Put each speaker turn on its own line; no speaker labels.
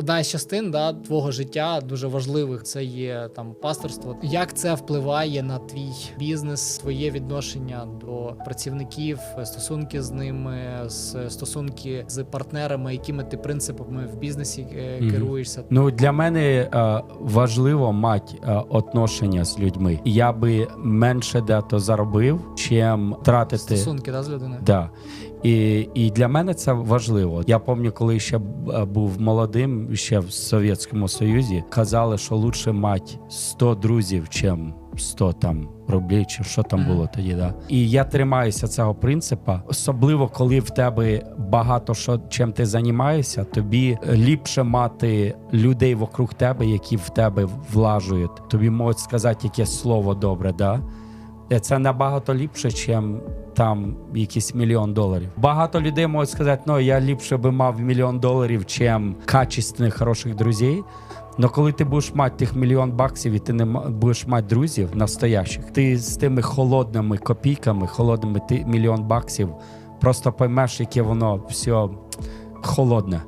одна із частин да, твого життя дуже важливих. Це є там пасторство. Як це впливає на твій бізнес, твоє відношення до працівників, стосунки з ними, з стосунки з партнерами, якими ти принципами в бізнесі е, керуєшся?
Ну для мене е, важливо мати е, отношення з людьми. Я би менше дето заробив, чим тратити.
Стосунки да, з людиною.
Да. І, і для мене це важливо. Я пам'ятаю, коли ще був молодим, ще в Совєтському Союзі, казали, що лучше мати 100 друзів, чим 100 там рублів, чи що там було тоді. Да. І я тримаюся цього принципу, особливо коли в тебе багато що чим ти займаєшся, тобі ліпше мати людей вокруг тебе, які в тебе влажують. Тобі можуть сказати якесь слово добре, да? Це набагато ліпше, ніж там якийсь мільйон доларів. Багато людей можуть сказати, ну я ліпше би мав мільйон доларів, чим качественних хороших друзів. Но коли ти будеш мати тих мільйон баксів і ти не будеш мати друзів настоящих, ти з тими холодними копійками, холодними ти мільйон баксів, просто поймеш, яке воно все холодне.